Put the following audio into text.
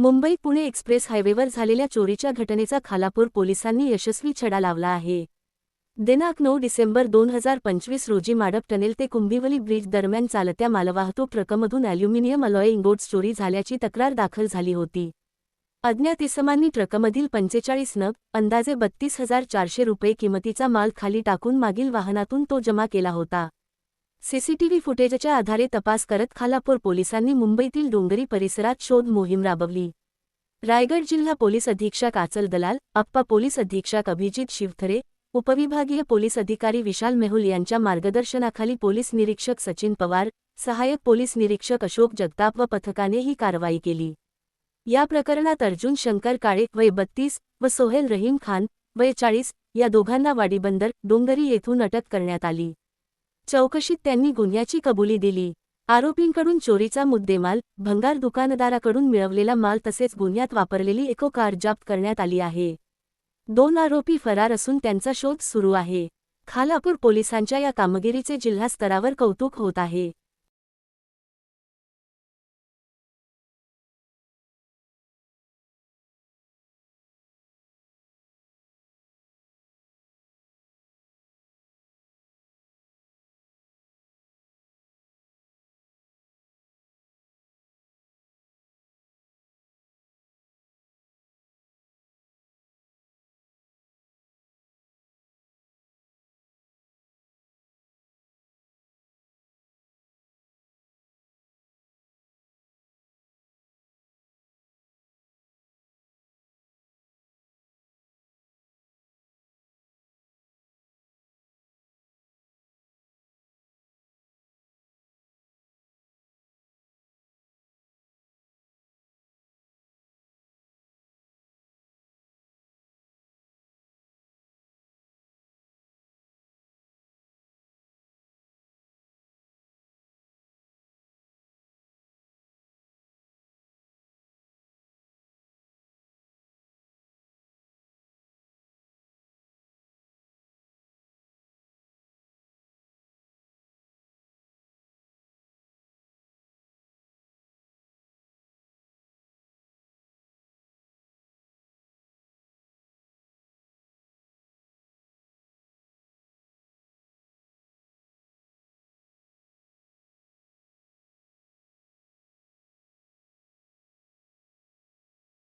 Mumbai Pune express हायवेवर झालेल्या चोरीच्या घटनेचा खालापूर पोलिसांनी यशस्वी छडा लावला आहे. दिनांक नऊ डिसेंबर दोन हजार पंचवीस रोजी माडप टनेल ते कुंभिवली ब्रिज दरम्यान चालत्या मालवाहतूक ट्रकमधून ॲल्युमिनियम अलॉय इंगोट्स चोरी झाल्याची तक्रार दाखल झाली होती. अज्ञात इसमांनी ट्रकमधील पंचेचाळीस नग अंदाजे बत्तीस हजार चारशे रुपये किमतीचा माल खाली टाकून मागील वाहनातून तो जमा केला होता. सीसीटीव्ही फुटेजच्या आधारे तपास करत खालापूर पोलिसांनी मुंबईतील डोंगरी परिसरात शोध मोहीम राबवली. रायगड जिल्हा पोलीस अधीक्षक आचल दलाल अप्पा पोलीस अधीक्षक अभिजित शिवथरे उपविभागीय पोलीस अधिकारी विशाल मेहुल यांच्या मार्गदर्शनाखाली पोलीस निरीक्षक सचिन पवार सहाय्यक पोलीस निरीक्षक अशोक जगताप व पथकाने ही कारवाई केली. या प्रकरणात अर्जुन शंकर काळे वय बत्तीस व सोहेल रहीम खान वय चाळीस या दोघांना वाडीबंदर डोंगरी येथून अटक करण्यात आली. चौकशीत त्यांनी गुन्ह्याची कबुली दिली. आरोपींकडून चोरीचा मुद्देमाल भंगार दुकानदाराकडून मिळवलेला माल तसेच गुन्ह्यात वापरलेली एको कार जप्त करण्यात आली आहे. दोन आरोपी फरार असून त्यांचा शोध सुरू आहे. खालापूर पोलिसांच्या या कामगिरीचे जिल्हा स्तरावर कौतुक होत आहे.